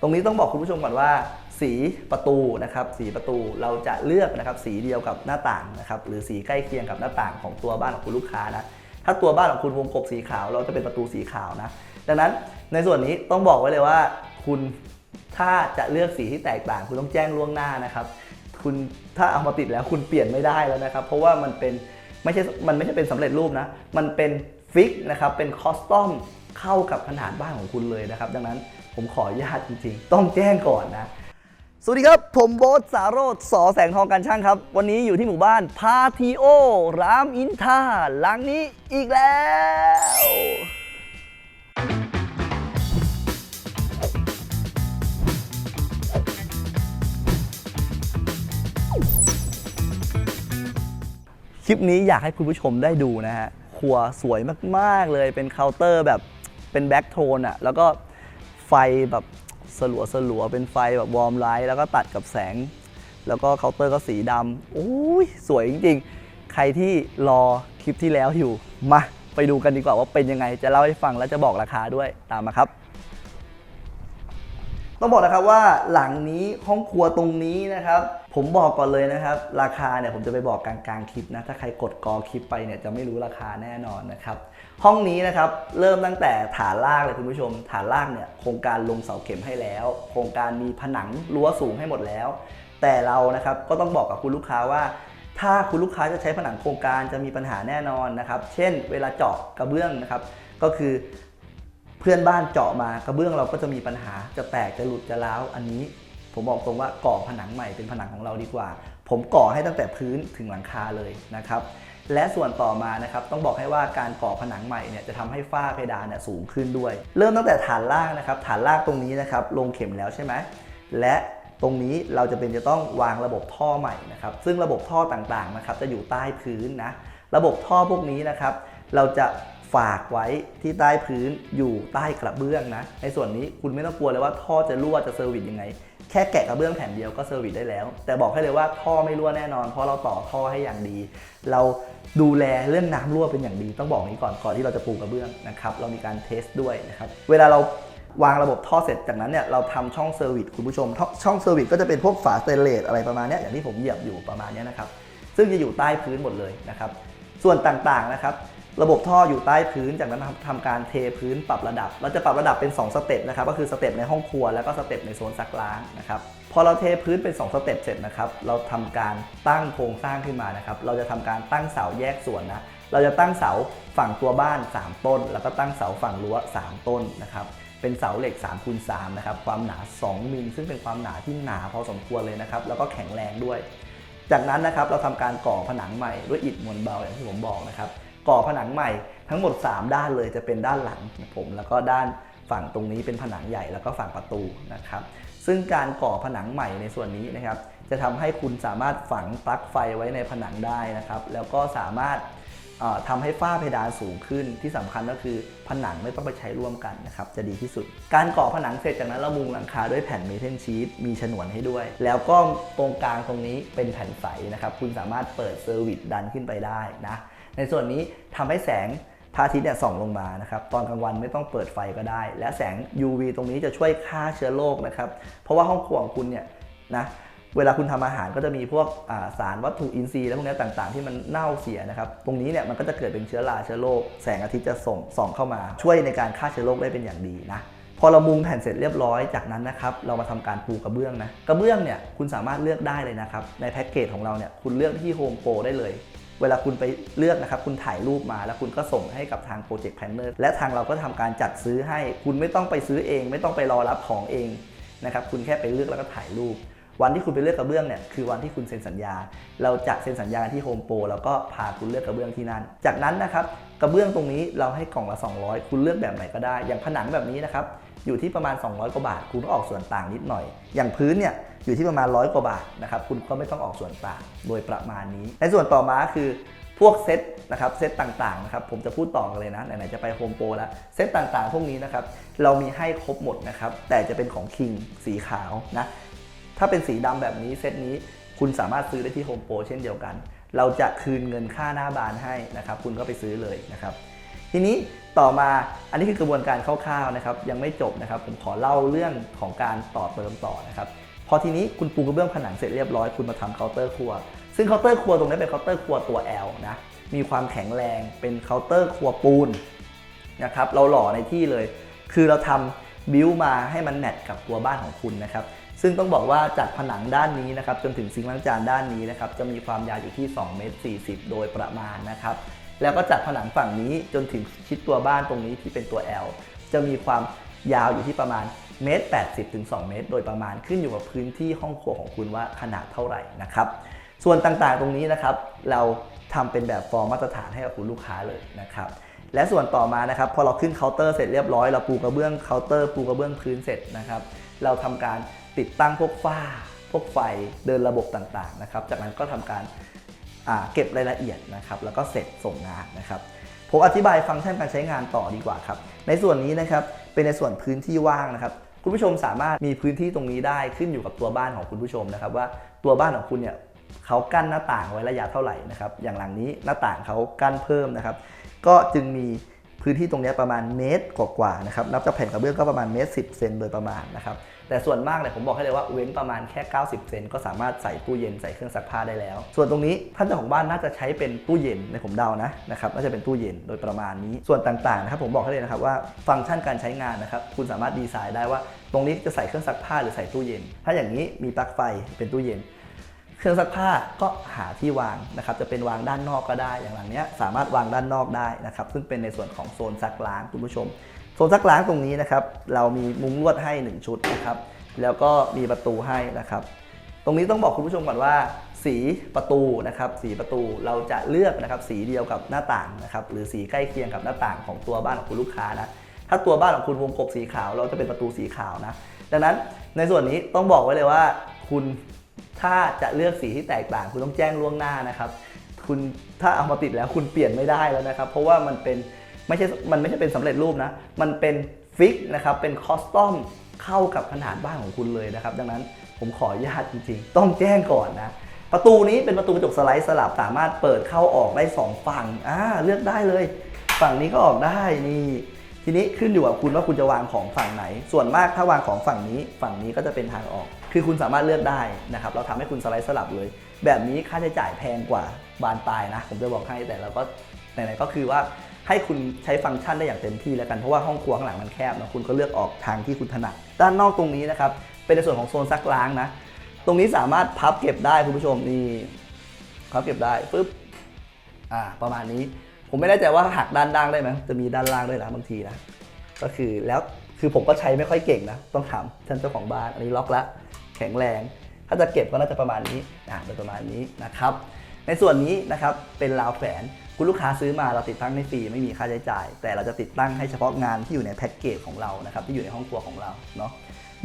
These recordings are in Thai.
ตรงนี้ต้องบอกคุณผู้ชมก่อนว่า สีประตูนะครับสีประตูเราจะเลือกนะครับสีเดียวกับหน้าต่างนะครับหรือสีใกล้เคียงกับหน้าต่างของตัวบ้านของคุณลูกค้านะถ้าตัวบ้านของคุณวงกบสีขาว เราจะเป็นประตูสีขาวนะดังนั้นในส่วนนี้ต้องบอกไว้เลยว่า คุณถ้าจะเลือกสีที่แตกต่าง คุณต้องแจ้งล่วงหน้านะครับคุณถ้าเอามาติดแล้วคุณเปลี่ยนไม่ได้แล้วนะครับ เพราะว่ามันเป็นไม่ใช่มันไม่ใช่เป็นสำเร็จรูปนะ มันเป็นฟิกนะครับเป็นคอสตอมเข้ากับขนาดบ้านของคุณเลยนะครับ ดังนั้น ผมขออนุญาตจริงๆ ต้องแจ้งก่อนนะ สวัสดีครับ ผมโบ๊ทสาโรธสอแสงทองกันช่างครับ วันนี้อยู่ที่หมู่บ้านพาทีโอ รามอินทาหลังนี้อีกแล้วคลิปนี้อยากให้คุณผู้ชมได้ดูนะฮะครัวสวยมาก ๆ เลยเป็นเคาน์เตอร์แบบเป็นแบ็กโทนอะแล้วก็ ไฟแบบสลัวสลัวเป็นไฟแบบวอร์มไลท์แล้วก็ตัดกับแสง แล้วก็เคาน์เตอร์ก็สีดำโอ้ยสวยจริงๆ ใครที่รอคลิปที่แล้วอยู่ มาไปดูกันดีกว่าว่าเป็นยังไง จะเล่าให้ฟังและจะบอกราคาด้วยตามมาครับ ต้องบอกนะครับว่าหลังนี้ห้องครัวตรงนี้นะครับ ผมบอกก่อนเลยนะครับ ราคาเนี่ยผมจะไปบอกกลางๆคลิปนะ ถ้าใครกดกอคลิปไปเนี่ยจะไม่รู้ราคาแน่นอนนะครับ ห้องนี้นะครับเริ่มตั้งแต่ฐานล่างเลยคุณผู้ชม ฐานล่างเนี่ยโครงการลงเสาเข็มให้แล้ว โครงการมีผนังรั้วสูงให้หมดแล้ว แต่เรานะครับก็ต้องบอกกับคุณลูกค้าว่าถ้าคุณลูกค้าจะใช้ผนังโครงการจะมีปัญหาแน่นอนนะครับ เช่น เวลาเจาะกระเบื้องนะครับ ก็คือ เพื่อนบ้านเจาะมากระเบื้องเราก็จะมีปัญหาจะแตกจะหลุดจะร้าวอันนี้ ผมบอกตรงว่าก่อผนังใหม่เป็นผนังของเราดีกว่า ผมก่อให้ตั้งแต่พื้นถึงหลังคาเลยนะครับและส่วนต่อมานะครับต้องบอกให้ว่าการก่อผนังใหม่เนี่ยจะทำให้ฝ้าเพดานเนี่ยสูงขึ้นด้วย เริ่มตั้งแต่ฐานล่างนะครับฐานล่างตรงนี้นะครับลงเข็มแล้วใช่ไหมและตรงนี้เราจะเป็นจะต้องวางระบบท่อใหม่นะครับซึ่งระบบท่อต่างๆนะครับจะอยู่ใต้พื้นนะระบบท่อพวกนี้นะครับเราจะ ฝากไว้ที่ใต้พื้นอยู่ใต้กระเบื้องนะ ในส่วนนี้คุณไม่ต้องกลัวเลยว่าท่อจะรั่วจะเซอร์วิสยังไง แค่แกะกระเบื้องแผ่นเดียวก็เซอร์วิสได้แล้ว แต่บอกให้เลยว่าท่อไม่รั่วแน่นอน เพราะเราต่อท่อให้อย่างดี เราดูแลเรื่องน้ำรั่วเป็นอย่างดี ต้องบอกนี้ก่อนก่อนที่เราจะปูกระเบื้องนะครับเรามีการเทสด้วยนะครับเวลาเราวางระบบท่อเสร็จจากนั้นเนี่ยเราทำช่องเซอร์วิสคุณผู้ชม ช่องเซอร์วิสก็จะเป็นพวกฝาสเตนเลสอะไรประมาณนี้อย่างที่ผมเหยียบอยู่ประมาณนี้นะครับซึ่งจะอยู่ใต้พื้นหมดเลยนะครับส่วนต่างๆนะครับ ระบบท่ออยู่ใต้พื้น จากนั้นทำการเทพื้นปรับระดับ เราจะปรับระดับเป็น 2 สเต็ปนะครับ ก็คือสเต็ปในห้องครัวแล้วก็สเต็ปในโซนซักล้างนะครับ พอเราเทพื้นเป็น 2 สเต็ปเสร็จนะครับ เราทำการตั้งโครงสร้างขึ้นมานะครับ เราจะทำการตั้งเสาแยกส่วนนะ เราจะตั้งเสาฝั่งตัวบ้าน 3 ต้น แล้วก็ตั้งเสาฝั่งรั้ว 3 ต้นนะครับเป็นเสาเหล็ก3คูณ3นะครับ ความหนา 2 มิล ซึ่งเป็นความหนาที่หนาพอสมควรเลยนะครับ แล้วก็แข็งแรงด้วย จากนั้นนะครับ เราทำการก่อผนังใหม่ด้วยอิฐมวลเบาอย่างที่ผมบอกนะครับ ก่อผนังใหม่ทั้งหมด 3 ด้านเลยจะเป็นด้านหลังผมแล้วก็ด้านฝั่งตรงนี้เป็นผนังใหญ่แล้วก็ฝั่งประตูนะครับ ซึ่งการก่อผนังใหม่ในส่วนนี้นะครับ จะทำให้คุณสามารถฝังปลั๊กไฟไว้ในผนังได้นะครับ แล้วก็สามารถเอ่อทำให้ฝ้าเพดานสูงขึ้นที่สำคัญก็คือผนังไม่ต้องไปใช้ร่วมกันนะครับ จะดีที่สุด การก่อผนังเสร็จจากนั้นเรามุงหลังคาด้วยแผ่นเมทัลชีตมีฉนวนให้ด้วย แล้วก็ตรงกลางตรงนี้เป็นแผ่นใสนะครับ คุณสามารถเปิดเซอร์วิสดันขึ้นไปได้นะ ในส่วนนี้ทำให้แสงพระอาทิตย์เนี่ยส่องลงมานะครับตอนกลางวันไม่ต้องเปิดไฟก็ได้ และแสง UV ตรงนี้จะช่วยฆ่าเชื้อโรคนะครับเพราะว่าห้องครัวของคุณเนี่ยนะเวลาคุณทำอาหารก็จะมีพวกาสารวัตถุอินทรีย์และพวกนี้ต่างๆ ที่มันเน่าเสียนะครับ ตรงนี้เนี่ยมันก็จะเกิดเป็นเชื้อราเชื้อโรคแสงอาทิตย์จะส่งส่องเข้ามา ช่วยในการฆ่าเชื้อโรคได้เป็นอย่างดีนะพอเรามุงแผ่นเสร็จเรียบร้อยจากนั้นนะครับเรามาทำการปูกระเบื้องนะกระเบื้องเนี่ยคุณสามารถเลือกได้เลยนะครับในแพ็กเกจของเราเนี่ยคุณเลือกที่โฮมโปรได้เลย เวลาคุณไปเลือกนะครับ คุณถ่ายรูปมาแล้วคุณก็ส่งให้กับทางโปรเจกต์แพนเนอร์และทางเราก็ทำการจัดซื้อให้ คุณไม่ต้องไปซื้อเอง ไม่ต้องไปรอรับของเองนะครับ คุณแค่ไปเลือกแล้วก็ถ่ายรูป วันที่คุณไปเลือกกระเบื้องเนี่ยคือวันที่คุณเซ็นสัญญา เราจะเซ็นสัญญาที่โฮมโปรแล้วก็พาคุณเลือกกระเบื้องที่นั่น จากนั้นนะครับกระเบื้องตรงนี้เราให้กล่องละ 200 คุณเลือกแบบไหนก็ได้ อย่างผนังแบบนี้นะครับอยู่ที่ประมาณ 200 กว่าบาท คุณต้องออกส่วนต่างนิดหน่อย อย่างพื้นเนี่ยอยู่ที่ประมาณ100กว่าบาทนะครับคุณก็ไม่ต้องออกส่วนต่างโดยประมาณนี้ ในส่วนต่อมาคือพวกเซตนะครับเซตต่างๆนะครับผมจะพูดต่อกันเลยนะไหนๆจะไปโฮมโปรแล้วเซตต่างๆ พวกนี้นะครับเรามีให้ครบหมดนะครับแต่จะเป็นของคิงสีขาวนะ ถ้าเป็นสีดำแบบนี้เซตนี้คุณสามารถซื้อได้ที่โฮมโปรเช่นเดียวกัน เราจะคืนเงินค่าหน้าบานให้นะครับ คุณก็ไปซื้อเลยนะครับ ทีนี้ต่อมาอันนี้คือกระบวนการคร่าวๆนะครับ ยังไม่จบนะครับ ผมขอเล่าเรื่องของการต่อเติมต่อนะครับพอทีนี้คุณปูกระเบื้องผนังเสร็จเรียบร้อยคุณมาทำเคาน์เตอร์ครัว ซึ่งเคาน์เตอร์ครัวตรงนี้เป็นเคาน์เตอร์ครัวตัว L นะมีความแข็งแรงเป็นเคาน์เตอร์ครัวปูนนะครับเราหล่อในที่เลย คือเราทำ บิวมาให้มันแมทกับตัวบ้านของคุณนะครับซึ่งต้องบอกว่าจากผนังด้านนี้นะครับจนถึงซิงค์ล้างจานด้านนี้นะครับจะมีความยาวอยู่ที่2เมตร40 โดยประมาณนะครับแล้วก็จากผนังฝั่งนี้จนถึงชิดตัวบ้านตรงนี้ที่เป็นตัว L จะมีความยาวอยู่ที่ประมาณเมตร80ถึง2เมตร โดยประมาณขึ้นอยู่กับพื้นที่ห้องครัวของคุณว่าขนาดเท่าไหร่นะครับส่วนต่างๆตรงนี้นะครับเราทำเป็นแบบฟอร์มมาตรฐานให้กับคุณลูกค้าเลยนะครับ และส่วนต่อมานะครับพอเราขึ้นเคาน์เตอร์เสร็จเรียบร้อยเราปูกระเบื้องเคาน์เตอร์ปูกระเบื้องพื้นเสร็จนะครับ เราทำการติดตั้งพวกฝ้า พวกไฟเดินระบบต่างๆนะครับ จากนั้นก็ทำการเก็บรายละเอียดนะครับแล้วก็เสร็จส่งงานนะครับผมอธิบายฟังก์ชันการใช้งานต่อดีกว่าครับ ในส่วนนี้นะครับเป็นในส่วนพื้นที่ว่างนะครับ คุณผู้ชมสามารถมีพื้นที่ตรงนี้ได้ขึ้นอยู่กับตัวบ้านของคุณผู้ชมนะครับ ว่าตัวบ้านของคุณเนี่ย เขากั้นหน้าต่างไว้ระยะเท่าไหร่นะครับ อย่างหลังนี้หน้าต่างเขากั้นเพิ่มนะครับ ก็จึงมีพื้นที่ตรงนี้ประมาณเมตรกว่าๆนะครับ นับจากแผ่นกระเบื้องก็ประมาณเมตรสิเซนโดยประมาณนะครับ แต่ส่วนมากเนี่ยผมบอกให้เลยว่าเว้นประมาณแค่ 90 เซนก็สามารถใส่ตู้เย็นใส่เครื่องซักผ้าได้แล้ว ส่วนตรงนี้ท่านเจ้าของบ้านน่าจะใช้เป็นตู้เย็นในผมเดานะนะครับ น่าจะเป็นตู้เย็นโดยประมาณนี้ ส่วนต่างๆนะครับผมบอกให้เลยนะครับว่าฟังก์ชันการใช้งานนะครับ คุณสามารถดีไซน์ได้ว่า ตรงนี้จะใส่เครื่องซักผ้าหรือใส่ตู้เย็น ถ้าอย่างนี้มีปลั๊กไฟเป็นตู้เย็น เครื่องซักผ้าก็หาที่วางนะครับจะเป็นวางด้านนอกก็ได้อย่างหลังเนี้ยสามารถวางด้านนอกได้นะครับซึ่งเป็นในส่วนของโซนซักล้างคุณผู้ชม โซนซักล้างตรงนี้นะครับเรามีมุ้งลวดให้ 1 ชุดนะครับแล้วก็มีประตูให้นะครับ ตรงนี้ต้องบอกคุณผู้ชมก่อนว่า สีประตูนะครับสีประตูเราจะเลือกนะครับสีเดียวกับหน้าต่างนะครับหรือสีใกล้เคียงกับหน้าต่างของตัวบ้านของคุณลูกค้านะถ้าตัวบ้านของคุณวงกบสีขาวเราจะเป็นประตูสีขาวนะดังนั้นในส่วนนี้ต้องบอกไว้เลยว่าคุณ ถ้าจะเลือกสีที่แตกต่าง คุณต้องแจ้งล่วงหน้านะครับ คุณถ้าเอามาติดแล้วคุณเปลี่ยนไม่ได้แล้วนะครับ เพราะว่ามันเป็นไม่ใช่ มันไม่ใช่เป็นสำเร็จรูปนะ มันเป็นฟิกนะครับ เป็นคอสตอมเข้ากับขนาดบ้านของคุณเลยนะครับ ดังนั้นผมขออนุญาตจริงๆ ต้องแจ้งก่อนนะ ประตูนี้เป็นประตูกระจกสไลด์สลับสามารถเปิดเข้าออกได้สองฝั่ง อ่า เลือกได้เลย ฝั่งนี้ก็ออกได้ นี่ ทีนี้ขึ้นอยู่กับคุณว่าคุณจะวางของฝั่งไหน ส่วนมากถ้าวางของฝั่งนี้ ฝั่งนี้ก็จะเป็นทางออก คือคุณสามารถเลือกได้นะครับ เราทำให้คุณสไลด์สลับเลย แบบนี้ค่าใช้จ่ายแพงกว่าบานปลายนะ ผมจะบอกให้ แต่เราก็ไหนๆก็คือว่าให้คุณใช้ฟังก์ชันได้อย่างเต็มที่แล้วกัน เพราะว่าห้องครัวข้างหลังมันแคบนะ คุณก็เลือกออกทางที่คุณถนัด ด้านนอกตรงนี้นะครับ เป็นในส่วนของโซนซักล้างนะ ตรงนี้สามารถพับเก็บได้คุณผู้ชมนี่พับเก็บได้ปึ๊บ อ่า ประมาณนี้ ผมไม่แน่ใจว่าหักด้านล่างได้ไหมจะมีด้านล่างด้วยนะบางทีนะ ก็คือแล้วคือผมก็ใช้ไม่ค่อยเก่งนะ ต้องถามท่านเจ้าของบ้าน อันนี้ล็อกละ แข็งแรง ถ้าจะเก็บก็น่าจะประมาณนี้อ่าโดยประมาณนี้นะครับ ในส่วนนี้นะครับเป็นราวแฝนคุณลูกค้าซื้อมาเราติดตั้งให้ฟรีไม่มีค่าใช้จ่าย แต่เราจะติดตั้งให้เฉพาะงานที่อยู่ในแพ็กเกจของเรานะครับที่อยู่ในห้องครัวของเราเนาะ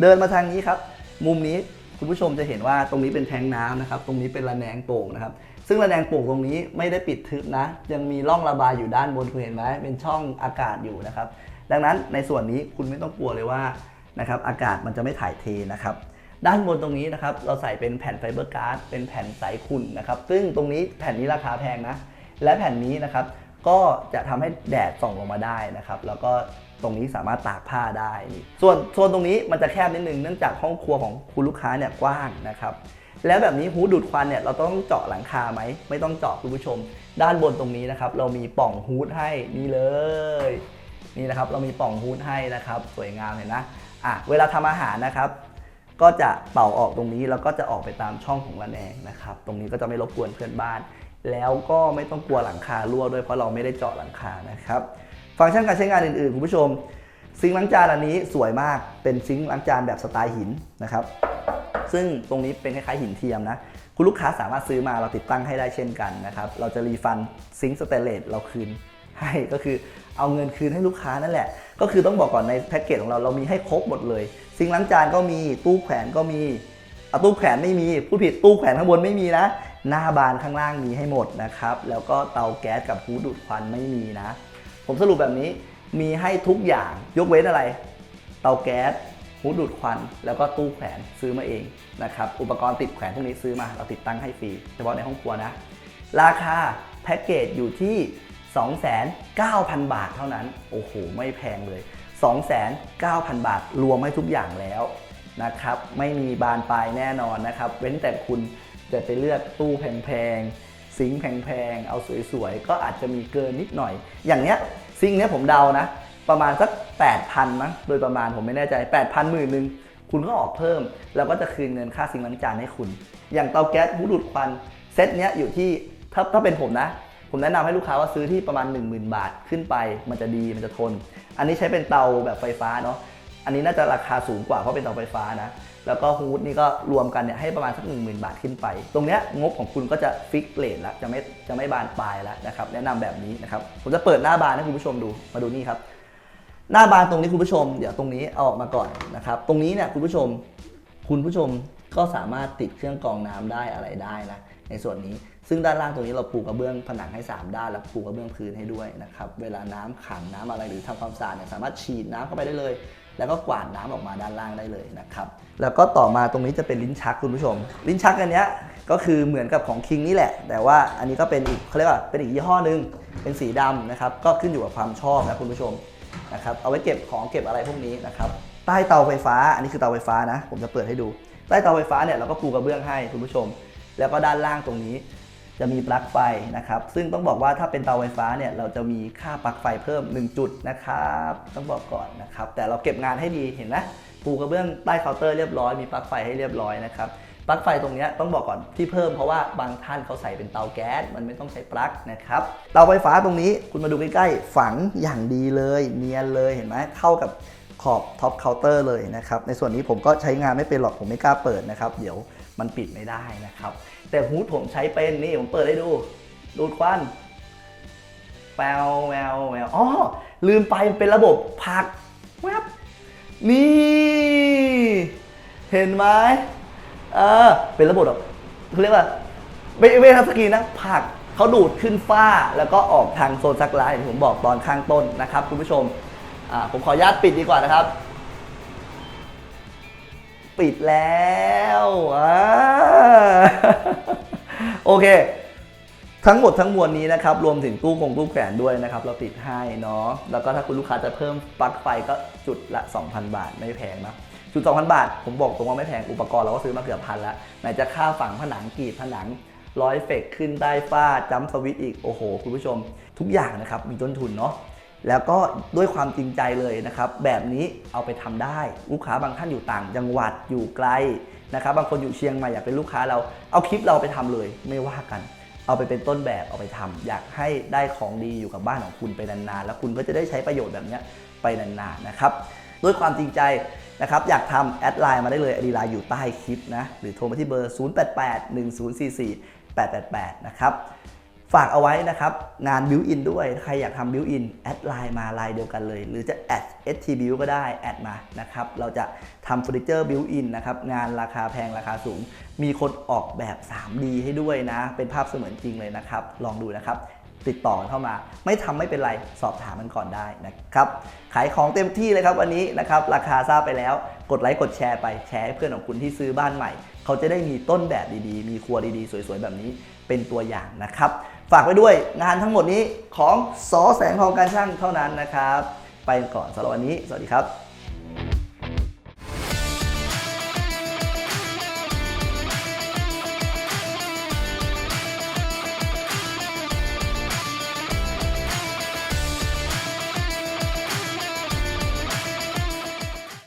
เดินมาทางนี้ครับ มุมนี้ คุณผู้ชมจะเห็นว่าตรงนี้เป็นแทงน้ำนะครับ ตรงนี้เป็นระแนงโป่งนะครับ ซึ่งระแนงโป่งตรงนี้ไม่ได้ปิดทึบนะ ยังมีร่องระบายอยู่ด้านบนคุณเห็นไหมเป็นช่องอากาศอยู่นะครับ ดังนั้นในส่วนนี้คุณไม่ต้องกลัวเลยว่านะครับอากาศมันจะไม่ถ่ายเทนะครับ ด้านบนตรงนี้นะครับ เราใส่เป็นแผ่นไฟเบอร์การ์ดเป็นแผ่นใสขุ่นนะครับ ซึ่งตรงนี้แผ่นนี้ราคาแพงนะ และแผ่นนี้นะครับก็จะทำให้แดดส่องลงมาได้นะครับ แล้วก็ ตรงนี้สามารถตากผ้าได้นี่ส่วนโซนตรงนี้มันจะแคบนิดนึงเนื่องจากห้องครัวของคุณลูกค้าเนี่ยกว้างนะครับแล้วแบบนี้ฮูดดูดควันเนี่ยเราต้องเจาะหลังคาไหมไม่ต้องเจาะคุณผู้ชม ด้านบนตรงนี้นะครับเรามีปล่องฮูดให้นี่เลยนี่นะครับเรามีปล่องฮูดให้นะครับ สวยงามเห็นนะอะเวลาทำอาหารนะครับ ก็จะเป่าออกตรงนี้แล้วก็จะออกไปตามช่องของระแนงนะครับ ตรงนี้ก็จะไม่รบกวนเพื่อนบ้าน แล้วก็ไม่ต้องกลัวหลังคารั่วด้วยเพราะเราไม่ได้เจาะหลังคานะครับ ฟังก์ชันการใช้งานอื่นๆ คุณผู้ชม ซิงค์ล้างจานอันนี้สวยมากเป็นซิงค์ล้างจานแบบสไตล์หินนะครับซึ่งตรงนี้เป็นคล้ายๆหินเทียมนะ คุณลูกค้าสามารถซื้อมาเราติดตั้งให้ได้เช่นกันนะครับ เราจะรีฟันซิงค์สเตนเลสเราคืนให้ก็คือเอาเงินคืนให้ลูกค้านั่นแหละ ก็คือต้องบอกก่อนในแพ็กเกจของเราเรามีให้ครบหมดเลย ซิงค์ล้างจานก็มีตู้แขวนก็มีเอาตู้แขวนไม่มีพูดผิดตู้แขวนข้างบนไม่มีนะ หน้าบานข้างล่างมีให้หมดนะครับ แล้วก็เตาแก๊สกับฮูดดูดควันไม่มีนะ ผมสรุปแบบนี้มีให้ทุกอย่างยกเว้นอะไร เตาแก๊สฮูดดูดควัน แล้วก็ตู้แขวนซื้อมาเองนะครับอุปกรณ์ติดแขวนพวกนี้ซื้อมาเราติดตั้งให้ฟรีเฉพาะในห้องครัวนะ ราคาแพ็กเกจอยู่ที่ 29,000 บาทเท่านั้น โอ้โห ไม่แพงเลย 29,000 บาทรวมให้ทุกอย่างแล้วนะครับไม่มีบานปลายแน่นอนนะครับ เว้นแต่คุณจะไปเลือกตู้แพงๆ ซิงค์แพงๆ เอาสวยๆ ก็อาจจะมีเกินนิดหน่อย อย่างเนี้ยซิงค์เนี้ยผมเดานะ ประมาณสัก 8,000มั้งโดยประมาณผมไม่แน่ใจ 8,000หมื่นหนึ่งคุณก็ออกเพิ่ม แล้วก็จะคืนเงินค่าซิงค์ล้างจานให้คุณ อย่างเตาแก๊สหูดูดควันเซตเนี้ยอยู่ที่ถ้าถ้าเป็นผมนะ ผมแนะนำให้ลูกค้าว่าซื้อที่ประมาณ 10,000 บาทขึ้นไป มันจะดีมันจะทน อันนี้ใช้เป็นเตาแบบไฟฟ้าเนาะ อันนี้น่าจะราคาสูงกว่าเพราะเป็นเตาไฟฟ้านะ แล้วก็ฮูดนี่ก็รวมกันเนี่ยให้ประมาณสัก 10,000 บาทขึ้นไป ตรงเนี้ยงบของคุณก็จะฟิกเลทแล้วจะไม่จะไม่บานปลายแล้วนะครับแนะนำแบบนี้นะครับผมจะเปิดหน้าบานให้คุณผู้ชมดูมาดูนี่ครับ หน้าบานตรงนี้คุณผู้ชม เดี๋ยวตรงนี้เอาออกมาก่อนนะครับตรงนี้เนี่ยคุณผู้ชม คุณผู้ชมก็สามารถติดเครื่องกรองน้ำได้อะไรได้นะในส่วนนี้ ซึ่งด้านล่างตรงนี้เราปูกระเบื้องผนังให้ 3 ด้านแล้วปูกระเบื้องพื้นให้ด้วยนะครับเวลาน้ำขังน้ำอะไรหรือทำความสะอาดเนี่ยสามารถฉีดน้ำเข้าไปได้เลย แล้วก็กวาดน้ำออกมาด้านล่างได้เลยนะครับแล้วก็ต่อมาตรงนี้จะเป็นลิ้นชักคุณผู้ชม ลิ้นชักอันเนี้ยก็คือเหมือนกับของคิงนี่แหละ แต่ว่าอันนี้ก็เป็นอีกเขาเรียกว่าเป็นอีกยี่ห้อหนึ่งเป็นสีดำนะครับก็ขึ้นอยู่กับความชอบนะคุณผู้ชมนะครับเอาไว้เก็บของเก็บอะไรพวกนี้นะครับใต้เตาไฟฟ้า อันนี้คือเตาไฟฟ้านะ ผมจะเปิดให้ดู ใต้เตาไฟฟ้าเนี่ยเราก็ปูกระเบื้องให้คุณผู้ชม แล้วก็ด้านล่างตรงนี้ จะมีปลั๊กไฟนะครับ ซึ่งต้องบอกว่าถ้าเป็นเตาไฟฟ้าเนี่ยเราจะมีค่าปลั๊กไฟเพิ่ม 1 จุดนะครับ ต้องบอกก่อนนะครับ แต่เราเก็บงานให้ดีเห็นไหมปูกระเบื้องใต้เคาน์เตอร์เรียบร้อยมีปลั๊กไฟให้เรียบร้อยนะครับปลั๊กไฟตรงนี้ต้องบอกก่อนที่เพิ่มเพราะว่าบางท่านเขาใส่เป็นเตาแก๊สมันไม่ต้องใช้ปลั๊กนะครับเตาไฟฟ้าตรงนี้คุณมาดูใกล้ๆฝังอย่างดีเลยเนียนเลยเห็นไหมเข้ากับขอบท็อปเคาน์เตอร์เลยนะครับในส่วนนี้ผมก็ใช้งานไม่เป็นหรอกผมไม่กล้าเปิดนะครับเดี๋ยว มันปิดไม่ได้นะครับ แต่ฮูดผมใช้เป็นนี่ผมเปิดให้ดู ดูดควันแววแววแววอ๋อลืมไปเป็นระบบผักแวบนี่ เห็นไหมเออเป็นระบบแบบเขาเรียกว่าไม่ไม่ทัชสกีนะผักเขาดูดขึ้นฝ้าแล้วก็ออกทางโซนซักล้างอย่างที่ผมบอกตอนข้างต้นนะครับ คุณผู้ชมอ่าผมขออนุญาตปิดดีกว่านะครับ ปิดแล้วอ่าโอเค ทั้งหมดทั้งมวลนี้นะครับ รวมถึงตู้คงตู้แขวนด้วยนะครับ เราติดให้เนาะแล้วก็ถ้าคุณลูกค้าจะเพิ่มปลั๊กไฟก็จุดละ 2,000 บาทไม่แพงนะจุด 2,000 บาท ผมบอกตรงว่าไม่แพงอุปกรณ์เราก็ซื้อมาเกือบพันแล้วไหนจะค่าฝังผนังกรีดผนังร้อยเฟกขึ้นใต้ฝ้าจัมสวิตอีกโอ้โห คุณผู้ชม ทุกอย่างนะครับมีต้นทุนเนาะ แล้วก็ด้วยความจริงใจเลยนะครับ แบบนี้เอาไปทำได้ ลูกค้าบางท่านอยู่ต่างจังหวัดอยู่ไกลนะครับบางคนอยู่เชียงใหม่อยากเป็นลูกค้าเราเอาคลิปเราไปทำเลยไม่ว่ากัน เอาไปเป็นต้นแบบเอาไปทำอยากให้ได้ของดีอยู่กับบ้านของคุณไปนานๆแล้วคุณก็จะได้ใช้ประโยชน์แบบนี้ไปนานๆนะครับด้วยความจริงใจนะครับอยากทำแอดไลน์มาได้เลยอดีไลน์อยู่ใต้คลิปนะหรือโทรมาที่เบอร์ 0881044888 นะครับ ฝากเอาไว้นะครับ งานบิวอินด้วย ใครอยากทำบิวอินแอดไลน์มาไลน์เดียวกันเลย หรือจะแอด ST b i u ก็ได้แอดมานะครับ เราจะทำเฟอร์นิเจอร์บิวอินนะครับ งานราคาแพงราคาสูง มีคนออกแบบ 3D ให้ด้วยนะ เป็นภาพเสมือนจริงเลยนะครับ ลองดูนะครับ ติดต่อเข้ามา ไม่ทำไม่เป็นไร สอบถามมันก่อนได้นะครับ ขายของเต็มที่เลยครับวันนี้นะครับ ราคาทราบไปแล้ว กดไลค์กดแชร์ไปแชร์ให้เพื่อนของคุณที่ซื้อบ้านใหม่ เขาจะได้มีต้นแบบดีๆ มีครัวดีๆ สวยๆ แบบนี้เป็นตัวอย่างนะครับ ฝากไว้ด้วยงานทั้งหมดนี้ของสอแสงทองการช่างเท่านั้นนะครับ ไปก่อนสำหรับวันนี้ สวัสดีครับ